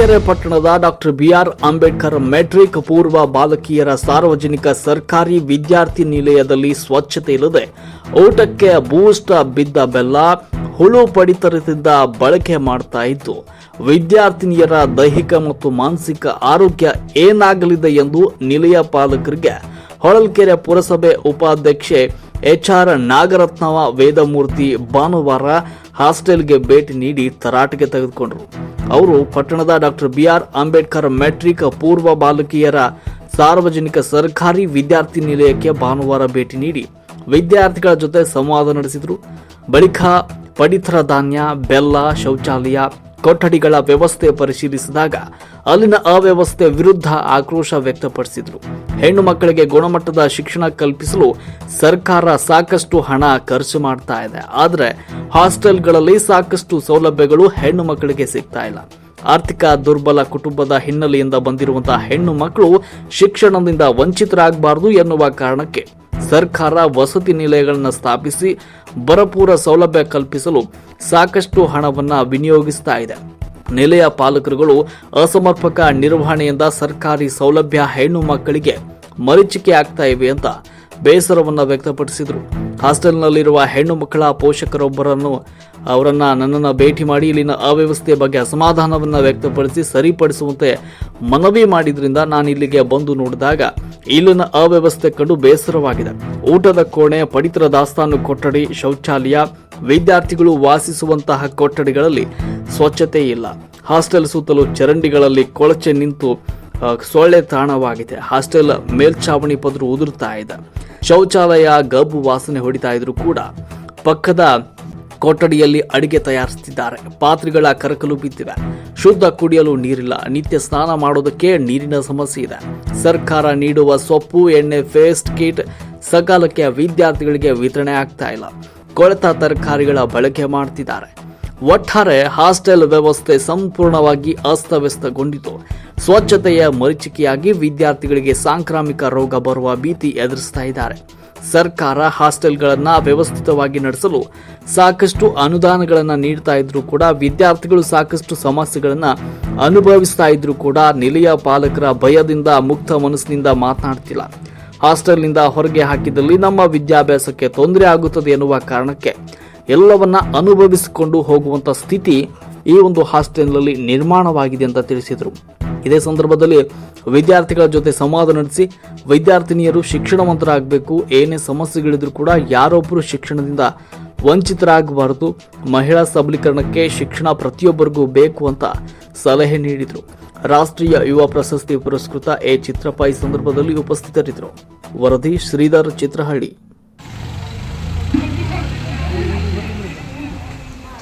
ಪಟ್ಟಣದ doctor B R Ambedkar metric ಪೂರ್ವ ಬಾಲಕಿಯರ ಸಾರ್ವಜನಿಕ ಸರ್ಕಾರಿ ವಿದ್ಯಾರ್ಥಿ ನಿಲಯದಲ್ಲಿ ಸ್ವಚ್ಛತೆ ಇಲ್ಲದೆ ಊಟಕ್ಕೆ ಬೂಸ್ಟ್ ಬಿದ್ದ ಬೆಲ್ಲ ಹುಳು ಪಡಿತರದಿಂದ ಬಳಕೆ ಮಾಡ್ತಾ ಇದ್ದು, ವಿದ್ಯಾರ್ಥಿನಿಯರ ದೈಹಿಕ ಮತ್ತು ಮಾನಸಿಕ ಆರೋಗ್ಯ ಏನಾಗಲಿದೆ ಎಂದು ನಿಲಯ ಪಾಲಕರಿಗೆ ಹೊಳಲ್ಕೆರೆ ಪುರಸಭೆ ಉಪಾಧ್ಯಕ್ಷೆ ಎಚ್ಆರ್ ನಾಗರತ್ನವ ವೇದಮೂರ್ತಿ ಭಾನುವಾರ ಹಾಸ್ಟೆಲ್ಗೆ ಭೇಟಿ ನೀಡಿ ತರಾಟೆಗೆ ತೆಗೆದುಕೊಂಡರು. ಅವರು ಪಟ್ಟಣದ ಡಾಕ್ಟರ್ ಬಿಆರ್ ಅಂಬೇಡ್ಕರ್ ಮೆಟ್ರಿಕ್ ಪೂರ್ವ ಬಾಲಕಿಯರ ಸಾರ್ವಜನಿಕ ಸರ್ಕಾರಿ ವಿದ್ಯಾರ್ಥಿ ನಿಲಯಕ್ಕೆ ಭಾನುವಾರ ಭೇಟಿ ನೀಡಿ ವಿದ್ಯಾರ್ಥಿಗಳ ಜೊತೆ ಸಂವಾದ ನಡೆಸಿದರು. ಬಳಿಕ ಪಡಿತರ ಧಾನ್ಯ, ಬೆಲ್ಲ, ಶೌಚಾಲಯ ಕೊಠಡಿಗಳ ವ್ಯವಸ್ಥೆ ಪರಿಶೀಲಿಸಿದಾಗ ಅಲ್ಲಿನ ಅವ್ಯವಸ್ಥೆ ವಿರುದ್ಧ ಆಕ್ರೋಶ ವ್ಯಕ್ತಪಡಿಸಿದರು. ಹೆಣ್ಣು ಮಕ್ಕಳಿಗೆ ಗುಣಮಟ್ಟದ ಶಿಕ್ಷಣ ಕಲ್ಪಿಸಲು ಸರ್ಕಾರ ಸಾಕಷ್ಟು ಹಣ ಖರ್ಚು ಮಾಡ್ತಾ ಇದೆ. ಆದರೆ ಹಾಸ್ಟೆಲ್ಗಳಲ್ಲಿ ಸಾಕಷ್ಟು ಸೌಲಭ್ಯಗಳು ಹೆಣ್ಣು ಮಕ್ಕಳಿಗೆ ಸಿಗ್ತಾ ಇಲ್ಲ. ಆರ್ಥಿಕ ದುರ್ಬಲ ಕುಟುಂಬದ ಹಿನ್ನೆಲೆಯಿಂದ ಬಂದಿರುವಂತಹ ಹೆಣ್ಣು ಮಕ್ಕಳು ಶಿಕ್ಷಣದಿಂದ ವಂಚಿತರಾಗಬಾರದು ಎನ್ನುವ ಕಾರಣಕ್ಕೆ ಸರ್ಕಾರ ವಸತಿ ನಿಲಯಗಳನ್ನು ಸ್ಥಾಪಿಸಿ ಬರಪೂರ ಸೌಲಭ್ಯ ಕಲ್ಪಿಸಲು ಸಾಕಷ್ಟು ಹಣವನ್ನು ವಿನಿಯೋಗಿಸ್ತಾ ಇದೆ. ನಿಲಯ ಪಾಲಕರುಗಳು ಅಸಮರ್ಪಕ ನಿರ್ವಹಣೆಯಿಂದ ಸರ್ಕಾರಿ ಸೌಲಭ್ಯ ಹೆಣ್ಣು ಮಕ್ಕಳಿಗೆ ಮರೀಚಿಕೆ ಆಗ್ತಾ ಇವೆ ಅಂತ ಬೇಸರವನ್ನು ವ್ಯಕ್ತಪಡಿಸಿದರು. ಹಾಸ್ಟೆಲ್ನಲ್ಲಿರುವ ಹೆಣ್ಣು ಮಕ್ಕಳ ಪೋಷಕರೊಬ್ಬರನ್ನು ಅವರನ್ನು ನನ್ನನ್ನು ಭೇಟಿ ಮಾಡಿ ಇಲ್ಲಿನ ಅವ್ಯವಸ್ಥೆಯ ಬಗ್ಗೆ ಅಸಮಾಧಾನವನ್ನು ವ್ಯಕ್ತಪಡಿಸಿ ಸರಿಪಡಿಸುವಂತೆ ಮನವಿ ಮಾಡಿದ್ರಿಂದ ನಾನು ಇಲ್ಲಿಗೆ ಬಂದು ನೋಡಿದಾಗ ಇಲ್ಲಿನ ಅವ್ಯವಸ್ಥೆ ಕಂಡು ಬೇಸರವಾಗಿದೆ. ಊಟದ ಕೋಣೆ ಪಡಿತರ ದಾಸ್ತಾನು ಕೊಠಡಿ, ಶೌಚಾಲಯ, ವಿದ್ಯಾರ್ಥಿಗಳು ವಾಸಿಸುವಂತಹ ಕೊಠಡಿಗಳಲ್ಲಿ ಸ್ವಚ್ಛತೆ ಇಲ್ಲ. ಹಾಸ್ಟೆಲ್ ಸುತ್ತಲೂ ಚರಂಡಿಗಳಲ್ಲಿ ಕೊಳಚೆ ನಿಂತು ಸೊಳ್ಳೆ ತಾಣವಾಗಿದೆ. ಹಾಸ್ಟೆಲ್ ಮೇಲ್ಛಾವಣಿ ಪದರು ಉದುರ್ತಾ ಇದೆ. ಶೌಚಾಲಯ ಗಬ್ಬು ವಾಸನೆ ಹೊಡಿತಾ ಇದ್ರು ಕೂಡ ಪಕ್ಕದ ಕೊಠಡಿಯಲ್ಲಿ ಅಡಿಗೆ ತಯಾರಿಸುತ್ತಿದ್ದಾರೆ. ಪಾತ್ರೆಗಳ ಕರಕಲು ಬಿದ್ದಿವೆ. ಶುದ್ಧ ಕುಡಿಯಲು ನೀರಿಲ್ಲ. ನಿತ್ಯ ಸ್ನಾನ ಮಾಡೋದಕ್ಕೆ ನೀರಿನ ಸಮಸ್ಯೆ ಇದೆ. ಸರ್ಕಾರ ನೀಡುವ ಸೊಪ್ಪು, ಎಣ್ಣೆ ಫೇಸ್ಟ್ ಕಿಟ್ ಸಕಾಲಕ್ಕೆ ವಿದ್ಯಾರ್ಥಿಗಳಿಗೆ ವಿತರಣೆ ಆಗ್ತಾ ಇಲ್ಲ. ಕೊಳೆತ ತರಕಾರಿಗಳ ಬಳಕೆ ಮಾಡ್ತಿದ್ದಾರೆ. ಒಟ್ಟಾರೆ ಹಾಸ್ಟೆಲ್ ವ್ಯವಸ್ಥೆ ಸಂಪೂರ್ಣವಾಗಿ ಅಸ್ತವ್ಯಸ್ತಗೊಂಡಿತು. ಸ್ವಚ್ಛತೆಯ ಮರೀಚಿಕೆಯಾಗಿ ವಿದ್ಯಾರ್ಥಿಗಳಿಗೆ ಸಾಂಕ್ರಾಮಿಕ ರೋಗ ಬರುವ ಭೀತಿ ಎದುರಿಸ್ತಾ ಇದ್ದಾರೆ. ಸರ್ಕಾರ ಹಾಸ್ಟೆಲ್ಗಳನ್ನು ವ್ಯವಸ್ಥಿತವಾಗಿ ನಡೆಸಲು ಸಾಕಷ್ಟು ಅನುದಾನಗಳನ್ನು ನೀಡ್ತಾ ಇದ್ರು ಕೂಡ ವಿದ್ಯಾರ್ಥಿಗಳು ಸಾಕಷ್ಟು ಸಮಸ್ಯೆಗಳನ್ನು ಅನುಭವಿಸ್ತಾ ಇದ್ರು ಕೂಡ ನಿಲಯ ಪಾಲಕರ ಭಯದಿಂದ ಮುಕ್ತ ಮನಸ್ಸಿನಿಂದ ಮಾತನಾಡ್ತಿಲ್ಲ. ಹಾಸ್ಟೆಲ್ನಿಂದ ಹೊರಗೆ ಹಾಕಿದಲ್ಲಿ ನಮ್ಮ ವಿದ್ಯಾಭ್ಯಾಸಕ್ಕೆ ತೊಂದರೆ ಆಗುತ್ತದೆ ಎನ್ನುವ ಕಾರಣಕ್ಕೆ ಎಲ್ಲವನ್ನ ಅನುಭವಿಸಿಕೊಂಡು ಹೋಗುವಂತ ಸ್ಥಿತಿ ಈ ಒಂದು ಹಾಸ್ಟೆಲ್ನಲ್ಲಿ ನಿರ್ಮಾಣವಾಗಿದೆ ಅಂತ ತಿಳಿಸಿದರು. ಇದೇ ಸಂದರ್ಭದಲ್ಲಿ ವಿದ್ಯಾರ್ಥಿಗಳ ಜೊತೆ ಸಂವಾದ ನಡೆಸಿ ವಿದ್ಯಾರ್ಥಿನಿಯರು ಶಿಕ್ಷಣವಂತರಾಗಬೇಕು ಏನೇ ಸಮಸ್ಯೆಗಳಿದ್ರು ಕೂಡ ಯಾರೊಬ್ಬರು ಶಿಕ್ಷಣದಿಂದ ವಂಚಿತರಾಗಬಾರದು. ಮಹಿಳಾ ಸಬಲೀಕರಣಕ್ಕೆ ಶಿಕ್ಷಣ ಪ್ರತಿಯೊಬ್ಬರಿಗೂ ಬೇಕು ಅಂತ ಸಲಹೆ ನೀಡಿದರು. ರಾಷ್ಟ್ರೀಯ ಯುವ ಪ್ರಶಸ್ತಿ ಪುರಸ್ಕೃತ ಎ ಚಿತ್ರಪ್ಪ ಈ ಸಂದರ್ಭದಲ್ಲಿ ಉಪಸ್ಥಿತರಿದ್ದರು. ವರದಿ ಶ್ರೀಧರ್ ಚಿತ್ರಹಳ್ಳಿ.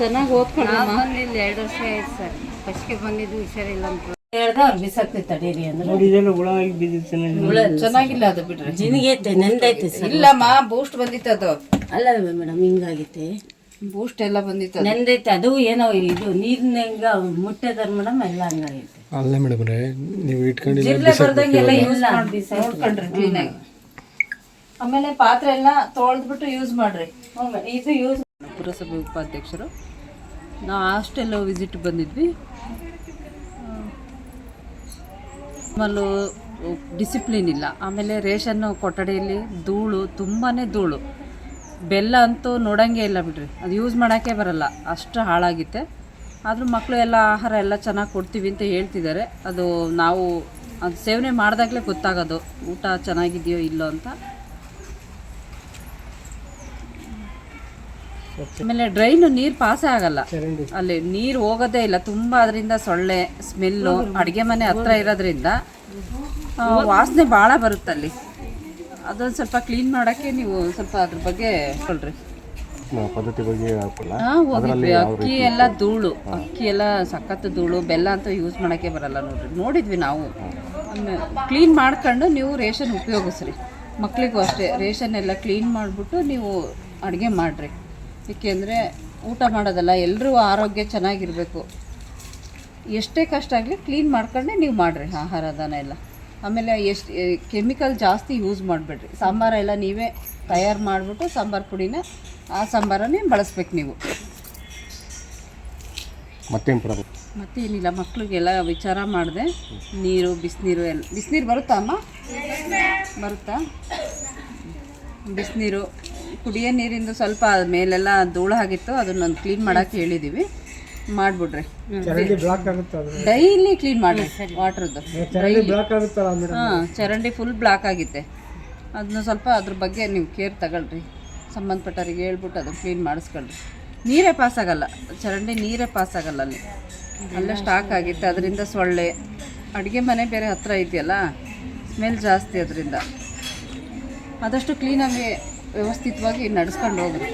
ಚೆನ್ನಾಗಿ ಓದ್ಕೊಂಡು ಬಂದಿಲ್ಲ ಎರಡು ವರ್ಷ ಆಯ್ತು ಸರ್. ಫಸ್ಟ್ಗೆ ಬಂದಿದ್ದು ಹುಷಾರಿಲ್ಲ ಅಂತ. ಹೇಳ್ದ ಅವ್ರು ಬಿಸಾಕ್ತಿ ತಡೀರಿ ಅಂದ್ರೆ. ನೋಡಿದೆಲ್ಲ ಹುಳ ಆಗಿ ಬಿದ್ದಿತ್ತು ಚೆನ್ನಾಗಿ ಚೆನ್ನಾಗಿಲ್ಲ ಅದು ಬಿಡ್ರಿ. ಜಿನಿಗೈತೆ ನೆಂದೈತೆ ಸರ್. ಇಲ್ಲಮ್ಮ ಬೂಸ್ಟ್ ಬಂದಿತ್ತು ಅದು. ಅಲ್ಲ ಮೇಡಮ್ ಹಿಂಗಾಗೈತೆ ಬೂಸ್ಟ್ ಎಲ್ಲ ಬಂದಿತ್ತು. ನೆಂದೈತೆ ಅದು ಏನೋ ಇದು ನೀರಿನ ಹೆಂಗ ಮುಟ್ಟದಾರ ಮೇಡಮ್ ಎಲ್ಲ ಹಂಗಾಗೈತೆ ಅಲ್ಲ ಮೇಡಮ್ ರೇ ನೀವು ಇಟ್ಕೊಂಡಿಲ್ಲ ಬರ್ದಂಗೆಲ್ಲ ಯೂಸ್ ಮಾಡಿ ನೋಡ್ಕೊಂಡ್ರಿ ಕ್ಲೀನಾಗಿ ಆಮೇಲೆ ಪಾತ್ರೆ ಎಲ್ಲ ತೊಳೆದ್ಬಿಟ್ಟು ಯೂಸ್ ಮಾಡ್ರಿ. ಇದು ಯೂಸ್ ಪುರಸಭೆ ಉಪಾಧ್ಯಕ್ಷರು ನಾವು ಹಾಸ್ಟೆಲ್ ವಿಸಿಟ್ ಬಂದಿದ್ವಿ. ಆಮೇಲೆ ಡಿಸಿಪ್ಲಿನ್ ಇಲ್ಲ. ಆಮೇಲೆ ರೇಷನ್ ಕೊಠಡಿಯಲ್ಲಿ ಧೂಳು ತುಂಬಾ ಧೂಳು. ಬೆಲ್ಲ ಅಂತೂ ನೋಡಂಗೆ ಇಲ್ಲ ಬಿಡ್ರಿ. ಅದು ಯೂಸ್ ಮಾಡೋಕ್ಕೆ ಬರಲ್ಲ. ಅಷ್ಟು ಹಾಳಾಗಿತ್ತೆ. ಆದರೂ ಮಕ್ಕಳು ಎಲ್ಲ ಆಹಾರ ಎಲ್ಲ ಚೆನ್ನಾಗಿ ಕೊಡ್ತೀವಿ ಅಂತ ಹೇಳ್ತಿದ್ದಾರೆ. ಅದು ನಾವು, ಅದು ಸೇವನೆ ಮಾಡಿದಾಗಲೇ ಗೊತ್ತಾಗೋದು. ಊಟ ಚೆನ್ನಾಗಿದೆಯೋ ಇಲ್ಲೋ ಅಂತ. ಆಮೇಲೆ ಡ್ರೈನ್ ನೀರು ಪಾಸ್ ಆಗಲ್ಲ. ಅಲ್ಲಿ ನೀರು ಹೋಗೋದೇ ಇಲ್ಲ. ತುಂಬಾ ಅದರಿಂದ ಸೊಳ್ಳೆ ಸ್ಮೆಲ್ಲು ಅಡುಗೆ ಮನೆ ಹತ್ರ ಇರೋದ್ರಿಂದ ವಾಸನೆ ಭಾಳ ಬರುತ್ತೆ ಅಲ್ಲಿ. ಅದೊಂದು ಸ್ವಲ್ಪ ಕ್ಲೀನ್ ಮಾಡೋಕ್ಕೆ ನೀವು ಸ್ವಲ್ಪ ಅದ್ರ ಬಗ್ಗೆ ಹೇಳ್ರಿ. ಪದ್ಧತಿ ಬಗ್ಗೆ ಹೋಗಿದ್ವಿ ಅಕ್ಕಿ ಎಲ್ಲ ಧೂಳು. ಅಕ್ಕಿ ಎಲ್ಲ ಸಖತ್ ಧೂಳು ಬೆಲ್ಲ ಅಂತ ಯೂಸ್ ಮಾಡೋಕ್ಕೆ ಬರಲ್ಲ ನೋಡ್ರಿ. ನೋಡಿದ್ವಿ ನಾವು. ಕ್ಲೀನ್ ಮಾಡ್ಕೊಂಡು ನೀವು ರೇಷನ್ ಉಪಯೋಗಿಸ್ರಿ. ಮಕ್ಕಳಿಗೂ ಅಷ್ಟೇ. ರೇಷನ್ ಎಲ್ಲ ಕ್ಲೀನ್ ಮಾಡಿಬಿಟ್ಟು ನೀವು ಅಡುಗೆ ಮಾಡಿರಿ. ಏಕೆಂದರೆ ಊಟ ಮಾಡೋದಲ್ಲ ಎಲ್ಲರೂ ಆರೋಗ್ಯ ಚೆನ್ನಾಗಿರಬೇಕು. ಎಷ್ಟೇ ಕಷ್ಟ ಆಗಲಿ ಕ್ಲೀನ್ ಮಾಡ್ಕೊಂಡೆ ನೀವು ಮಾಡಿರಿ ಆಹಾರದನ ಎಲ್ಲ. ಆಮೇಲೆ ಎಷ್ಟು ಕೆಮಿಕಲ್ ಜಾಸ್ತಿ ಯೂಸ್ ಮಾಡಬೇಡ್ರಿ. ಸಾಂಬಾರೆಲ್ಲ ನೀವೇ ತಯಾರು ಮಾಡಿಬಿಟ್ಟು ಸಾಂಬಾರು ಪುಡಿನ ಆ ಸಾಂಬಾರನ್ನೇ ಬಳಸ್ಬೇಕು ನೀವು. ಮತ್ತೇನು ಪ್ರಾಬ್ಲಮ್ ಮತ್ತೇನಿಲ್ಲ ಮಕ್ಕಳಿಗೆಲ್ಲ ವಿಚಾರ ಮಾಡಿದೆ. ನೀರು ಬಿಸಿನೀರು ಎಲ್ಲ ಬಿಸಿನೀರು ಬರುತ್ತಾ ಅಮ್ಮ? ಬರುತ್ತಾ? ಬಿಸಿನೀರು. ಕುಡಿಯೋ ನೀರಿಂದು ಸ್ವಲ್ಪ ಮೇಲೆಲ್ಲ ಧೂಳು ಆಗಿತ್ತು ಅದನ್ನೊಂದು ಕ್ಲೀನ್ ಮಾಡಕ್ಕೆ ಹೇಳಿದ್ದೀವಿ ಮಾಡ್ಬಿಡ್ರಿ. ಡೈಲಿ ಕ್ಲೀನ್ ಮಾಡಿ ವಾಟ್ರದ್ದು ಹಾಂ ಚರಂಡಿ ಫುಲ್ ಬ್ಲಾಕ್ ಆಗಿತ್ತೆ ಅದನ್ನ ಸ್ವಲ್ಪ ಅದ್ರ ಬಗ್ಗೆ ನೀವು ಕೇರ್ ತಗೊಳ್ರಿ. ಸಂಬಂಧಪಟ್ಟವ್ರಿಗೆ ಹೇಳ್ಬಿಟ್ಟು ಅದನ್ನ ಕ್ಲೀನ್ ಮಾಡಿಸ್ಕೊಳ್ರಿ. ನೀರೇ ಪಾಸ್ ಆಗಲ್ಲ. ಚರಂಡಿ ನೀರೇ ಪಾಸ್ ಆಗಲ್ಲ ಅಲ್ಲಿ. ಅಲ್ಲೇ ಸ್ಟಾಕ್ ಆಗಿತ್ತು. ಅದರಿಂದ ಸೊಳ್ಳೆ ಅಡುಗೆ ಮನೆ ಬೇರೆ ಹತ್ರ ಇದೆಯಲ್ಲ ಸ್ಮೆಲ್ ಜಾಸ್ತಿ ಅದರಿಂದ. ಆದಷ್ಟು ಕ್ಲೀನಾಗಿ ವ್ಯವಸ್ಥಿತವಾಗಿ ನಡೆಸ್ಕೊಂಡು ಹೋಗ್ರಿ.